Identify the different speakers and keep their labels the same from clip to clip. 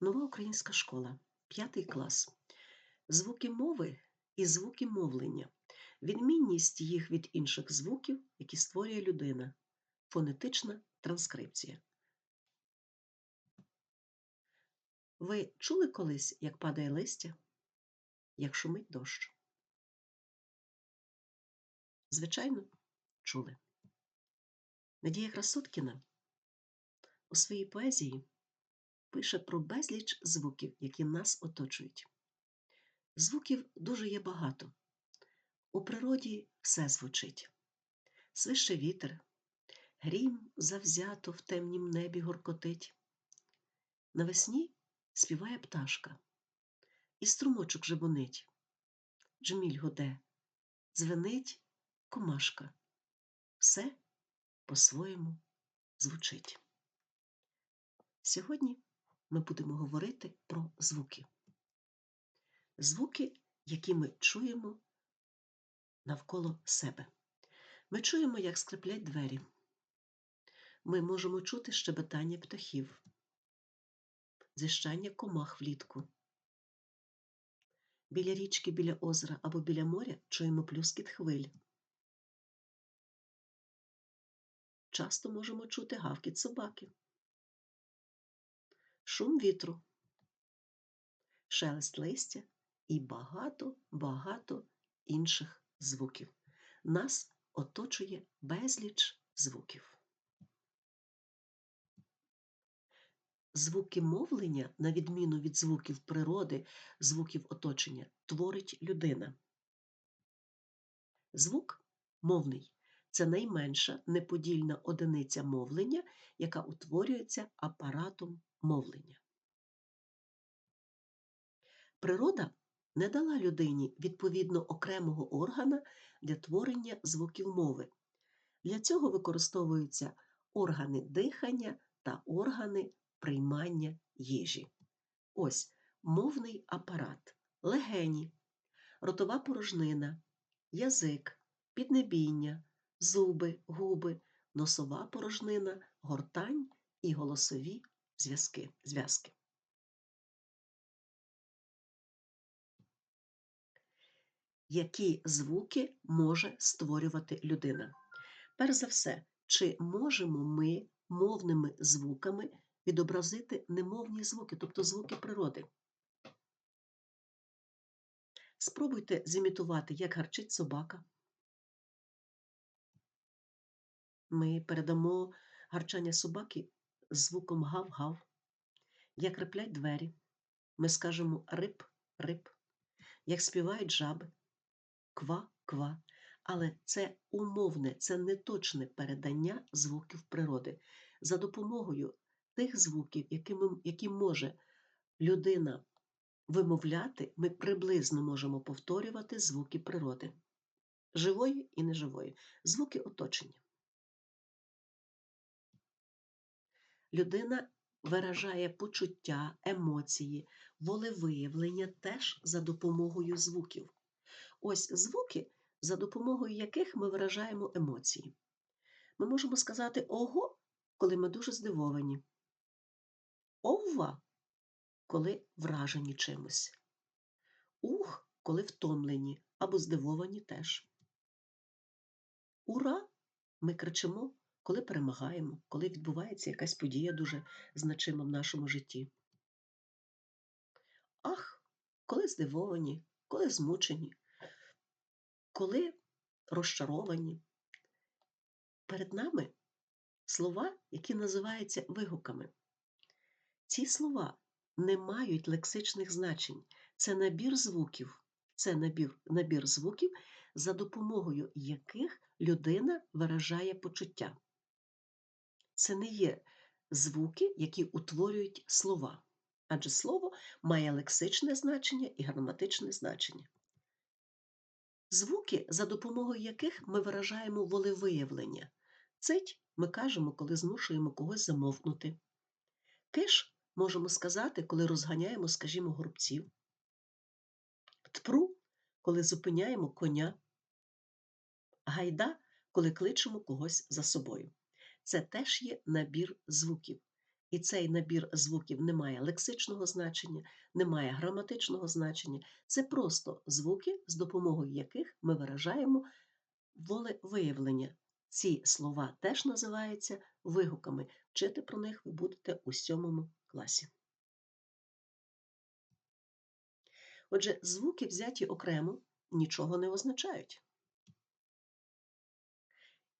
Speaker 1: Нова українська школа, п'ятий клас. Звуки мови і звуки мовлення. Відмінність їх від інших звуків, які створює людина. Фонетична транскрипція. Ви чули колись, як падає листя, як шумить дощ? Звичайно, чули. Надія Красоткіна у своїй поезії пише про безліч звуків, які нас оточують. Звуків дуже є багато. У природі все звучить. Свище вітер, грім завзято в темнім небі горкотить. Навесні співає пташка, і струмочок жебонить, джміль гуде, дзвенить комашка. Все по-своєму звучить. Сьогодні ми будемо говорити про звуки. Звуки, які ми чуємо навколо себе. Ми чуємо, як скриплять двері. Ми можемо чути щебетання птахів, зіщання комах влітку. Біля річки, біля озера або біля моря чуємо плюскіт хвиль. Часто можемо чути гавкіт собаки шум вітру, шелест листя і багато-багато інших звуків. Нас оточує безліч звуків. Звуки мовлення, на відміну від звуків природи, звуків оточення, творить людина. Звук мовний це найменша неподільна одиниця мовлення, яка утворюється апаратом мовлення. Природа не дала людині відповідно окремого органа для творення звуків мови. Для цього використовуються органи дихання та органи приймання їжі. Ось мовний апарат, легені, ротова порожнина, язик, піднебіння, зуби, губи, носова порожнина, гортань і голосові зв'язки. зв'язки. Які звуки може створювати людина? Перш за все, чи можемо ми мовними звуками відобразити немовні звуки, тобто звуки природи? Спробуйте зімітувати, як гарчить собака. Ми передамо гарчання собаки звуком гав-гав. Як криплять двері, ми скажемо риб, риб, як співають жаби, ква-ква. Але це умовне, це неточне передання звуків природи за допомогою тих звуків, які, ми, які може людина вимовляти, ми приблизно можемо повторювати звуки природи, живої і неживої, звуки оточення. Людина виражає почуття, емоції, волевиявлення теж за допомогою звуків. Ось звуки, за допомогою яких ми виражаємо емоції. Ми можемо сказати ого, коли ми дуже здивовані. Овва, коли вражені чимось. Ух, коли втомлені або здивовані теж. Ура! Ми кричимо коли перемагаємо, коли відбувається якась подія дуже значима в нашому житті. Ах, коли здивовані, коли змучені, коли розчаровані. Перед нами слова, які називаються вигуками. Ці слова не мають лексичних значень. Це набір звуків, це набір, набір звуків, за допомогою яких людина виражає почуття це не є звуки, які утворюють слова, адже слово має лексичне значення і граматичне значення. Звуки, за допомогою яких ми виражаємо волевиявлення. Цить ми кажемо, коли змушуємо когось замовкнути. Киш можемо сказати, коли розганяємо, скажімо, горобців. Тпру, коли зупиняємо коня. Гайда, коли кличемо когось за собою це теж є набір звуків. І цей набір звуків не має лексичного значення, не має граматичного значення. Це просто звуки, з допомогою яких ми виражаємо волевиявлення. Ці слова теж називаються вигуками. Вчити про них ви будете у сьомому класі. Отже, звуки, взяті окремо, нічого не означають.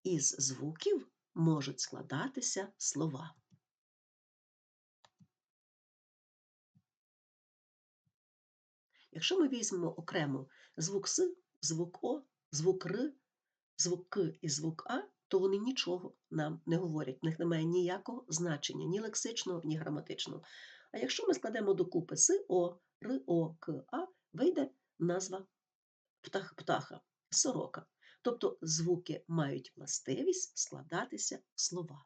Speaker 1: Із звуків можуть складатися слова. Якщо ми візьмемо окремо звук С, звук О, звук Р, звук К і звук А, то вони нічого нам не говорять. В них немає ніякого значення, ні лексичного, ні граматичного. А якщо ми складемо докупи С, О, Р, О, К, А, вийде назва птах, птаха, сорока. Тобто звуки мають властивість складатися в слова.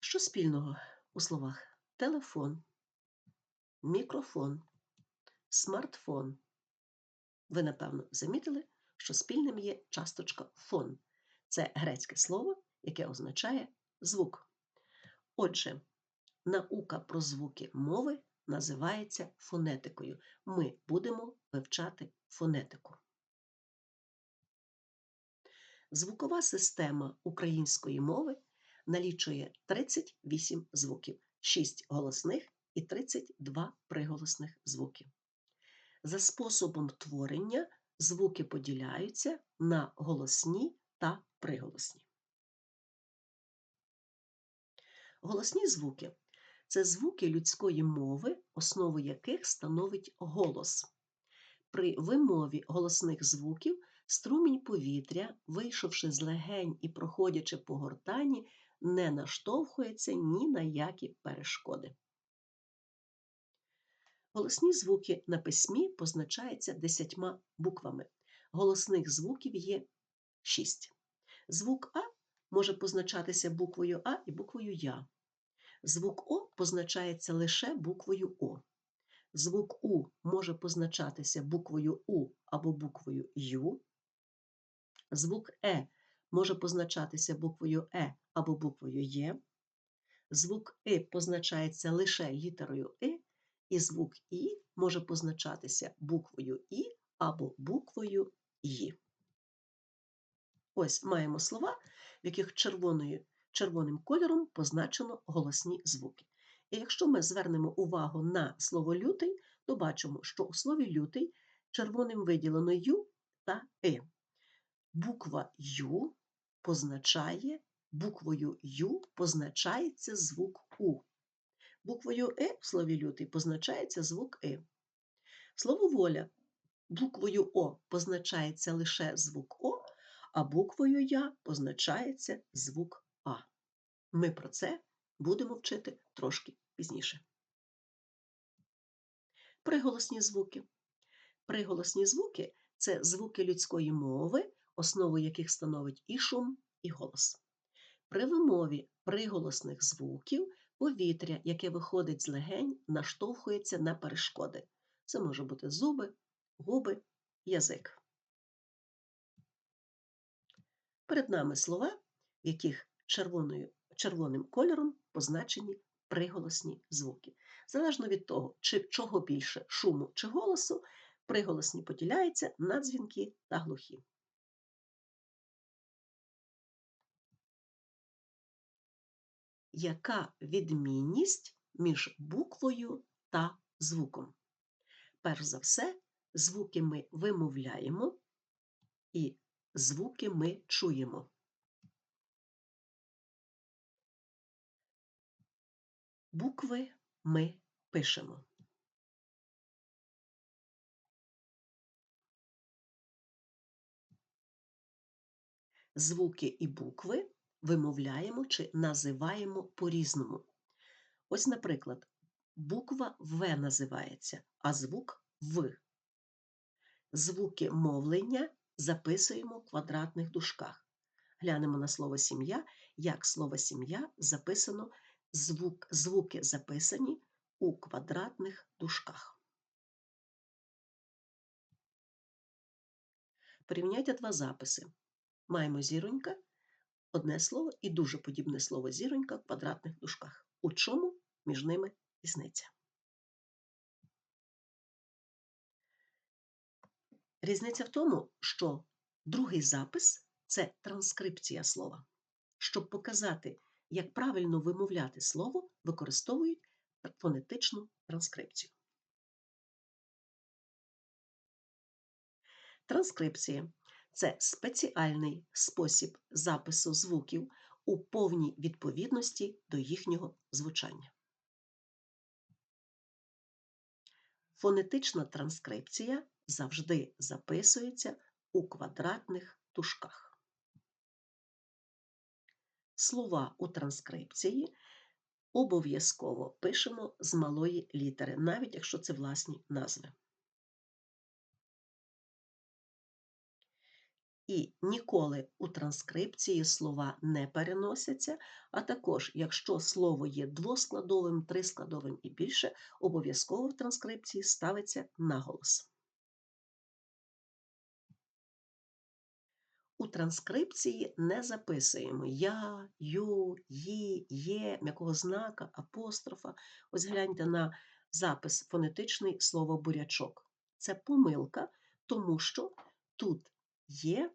Speaker 1: Що спільного у словах? Телефон, мікрофон, смартфон. Ви, напевно, замітили, що спільним є часточка фон. Це грецьке слово, яке означає звук. Отже, наука про звуки мови називається фонетикою. Ми будемо вивчати фонетику. Звукова система української мови налічує 38 звуків, 6 голосних і 32 приголосних звуків. За способом творення звуки поділяються на голосні та приголосні. Голосні звуки це звуки людської мови, основу яких становить голос. При вимові голосних звуків струмінь повітря, вийшовши з легень і проходячи по гортані, не наштовхується ні на які перешкоди. Голосні звуки на письмі позначаються десятьма буквами. Голосних звуків є шість. Звук А може позначатися буквою А і буквою Я. Звук О позначається лише буквою О. Звук У може позначатися буквою У або буквою Ю. Звук Е може позначатися буквою Е або буквою Є. Звук И позначається лише літерою И, і звук І може позначатися буквою І або буквою Ї. Ось маємо слова, в яких червоною червоним кольором позначено голосні звуки. І якщо ми звернемо увагу на слово лютий, то бачимо, що у слові лютий червоним виділено Ю та И. Буква Ю позначає, буквою Ю позначається звук У. Буквою Е в слові лютий позначається звук И. Слово воля буквою О позначається лише звук О, а буквою Я позначається звук а. Ми про це будемо вчити трошки пізніше. Приголосні звуки. Приголосні звуки це звуки людської мови, основу яких становить і шум, і голос. При вимові приголосних звуків повітря, яке виходить з легень, наштовхується на перешкоди. Це може бути зуби, губи, язик. Перед нами слова, в яких червоною, червоним кольором позначені приголосні звуки. Залежно від того, чи чого більше шуму чи голосу, приголосні поділяються на дзвінки та глухі. Яка відмінність між буквою та звуком? Перш за все, звуки ми вимовляємо і звуки ми чуємо. Букви ми пишемо. Звуки і букви вимовляємо чи називаємо по-різному. Ось, наприклад, буква В називається, а звук В. Звуки мовлення записуємо в квадратних дужках. Глянемо на слово сім'я, як слово сім'я записано звук, звуки записані у квадратних дужках. Порівняйте два записи. Маємо зіронька, одне слово і дуже подібне слово зіронька в квадратних дужках. У чому між ними різниця? Різниця в тому, що другий запис це транскрипція слова. Щоб показати, як правильно вимовляти слово, використовують фонетичну транскрипцію. Транскрипція це спеціальний спосіб запису звуків у повній відповідності до їхнього звучання. Фонетична транскрипція завжди записується у квадратних тушках. Слова у транскрипції обов'язково пишемо з малої літери, навіть якщо це власні назви. І ніколи у транскрипції слова не переносяться, а також, якщо слово є двоскладовим, трискладовим і більше, обов'язково в транскрипції ставиться наголос. У транскрипції не записуємо я, ю, ї, є, м'якого знака, апострофа. Ось гляньте на запис фонетичний слово бурячок. Це помилка, тому що тут є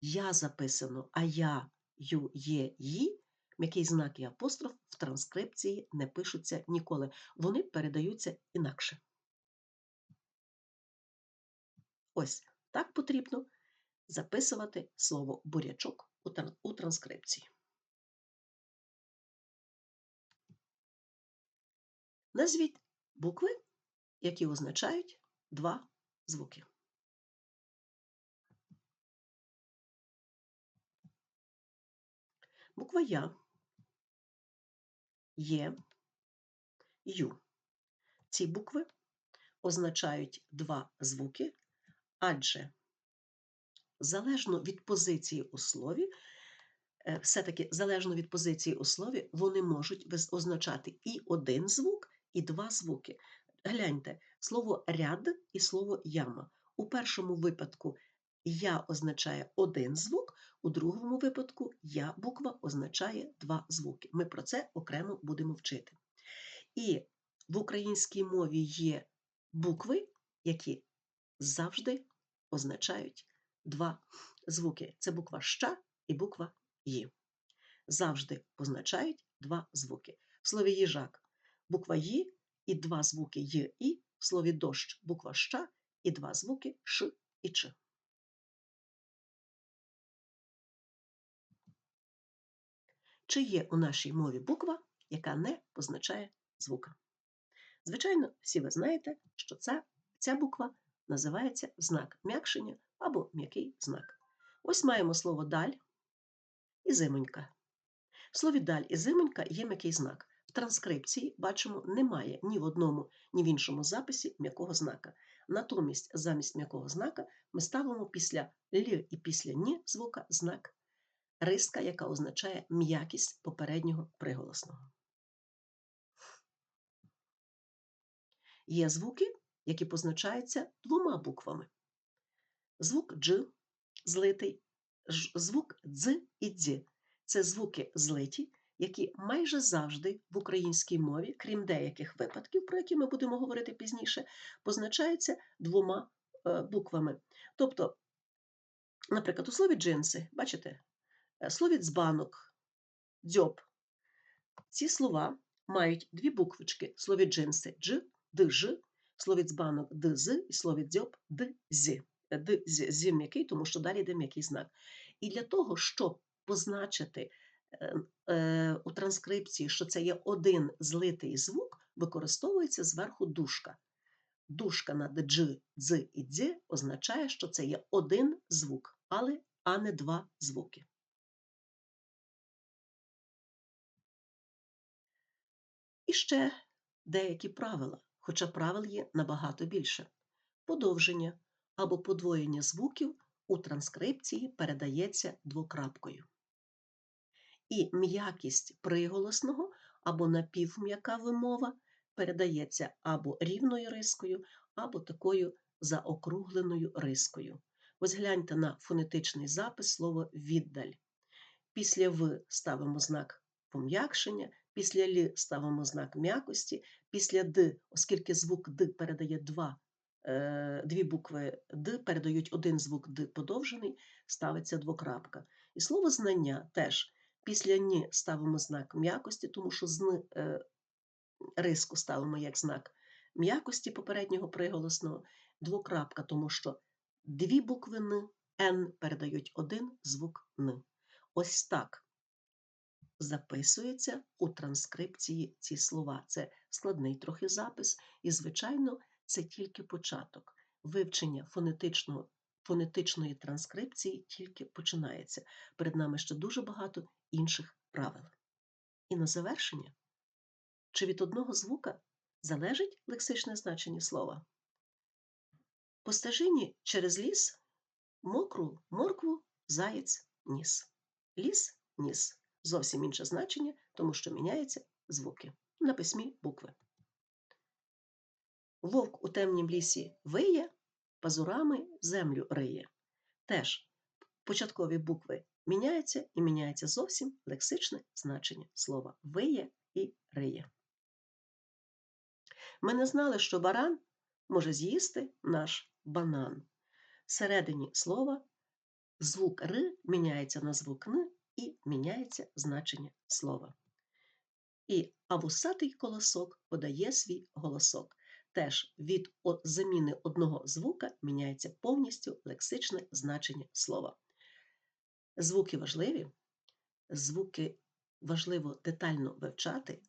Speaker 1: я записано, а я, ю, є, ї, м'який знак і апостроф в транскрипції не пишуться ніколи. Вони передаються інакше. Ось так потрібно записувати слово бурячок у транскрипції. Назвіть букви, які означають два звуки. Буква Я, Є, Ю. Ці букви означають два звуки, адже залежно від позиції у слові, е, все-таки залежно від позиції у слові, вони можуть означати і один звук, і два звуки. Гляньте, слово ряд і слово яма. У першому випадку я означає один звук, у другому випадку я буква означає два звуки. Ми про це окремо будемо вчити. І в українській мові є букви, які завжди означають два звуки. Це буква ща і буква Ї. Завжди позначають два звуки. В слові їжак буква Ї і два звуки Й і, в слові дощ буква ща і два звуки Ш і Ч. Чи є у нашій мові буква, яка не позначає звука? Звичайно, всі ви знаєте, що ця, ця буква називається знак м'якшення або м'який знак. Ось маємо слово даль і зимонька. В слові даль і зимонька є м'який знак. В транскрипції, бачимо, немає ні в одному, ні в іншому записі м'якого знака. Натомість, замість м'якого знака ми ставимо після Л і після Ні звука знак риска, яка означає м'якість попереднього приголосного. Є звуки, які позначаються двома буквами. Звук Дж злитий, звук Дз і Дз це звуки злиті, які майже завжди в українській мові, крім деяких випадків, про які ми будемо говорити пізніше, позначаються двома е, буквами. Тобто, наприклад, у слові джинси, бачите, Е, слові дзбанок, дзьоб. Ці слова мають дві буквочки слові джинси дж, дж, слові дзбанок дз і слові дзьоб дз. Е, з м'який, тому що далі йде м'який знак. І для того, щоб позначити е, е, у транскрипції, що це є один злитий звук, використовується зверху дужка. Дужка над дж, дз і дз означає, що це є один звук, але а не два звуки. І ще деякі правила, хоча правил є набагато більше. Подовження або подвоєння звуків у транскрипції передається двокрапкою. І м'якість приголосного або напівм'яка вимова передається або рівною рискою, або такою заокругленою рискою. Ось гляньте на фонетичний запис слово віддаль. Після В ставимо знак пом'якшення, після Л ставимо знак м'якості, після Д, оскільки звук Д передає два, дві букви Д, передають один звук Д подовжений, ставиться двокрапка. І слово знання теж після Н ставимо знак м'якості, тому що зни, е, риску ставимо як знак м'якості попереднього приголосного, двокрапка, тому що дві букви Н, Н передають один звук Н. Ось так записується у транскрипції ці слова. Це складний трохи запис, і, звичайно, це тільки початок. Вивчення фонетичного, фонетичної транскрипції тільки починається. Перед нами ще дуже багато інших правил. І на завершення, чи від одного звука залежить лексичне значення слова? По стежині через ліс мокру моркву заєць ніс. Ліс ніс. Зовсім інше значення, тому що міняються звуки. На письмі букви. Вовк у темнім лісі виє, пазурами землю риє. Теж початкові букви міняються і міняється зовсім лексичне значення слова виє і риє. Ми не знали, що баран може з'їсти наш банан. Всередині слова звук Р міняється на звук Н і міняється значення слова. І авусатий колосок подає свій голосок. Теж від заміни одного звука міняється повністю лексичне значення слова. Звуки важливі, звуки важливо детально вивчати,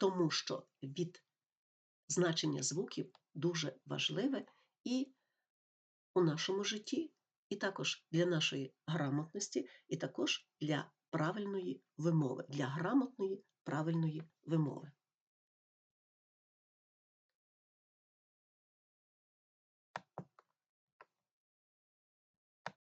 Speaker 1: тому що від значення звуків дуже важливе і у нашому житті, і також для нашої грамотності, і також для правильної вимови, для грамотної правильної вимови.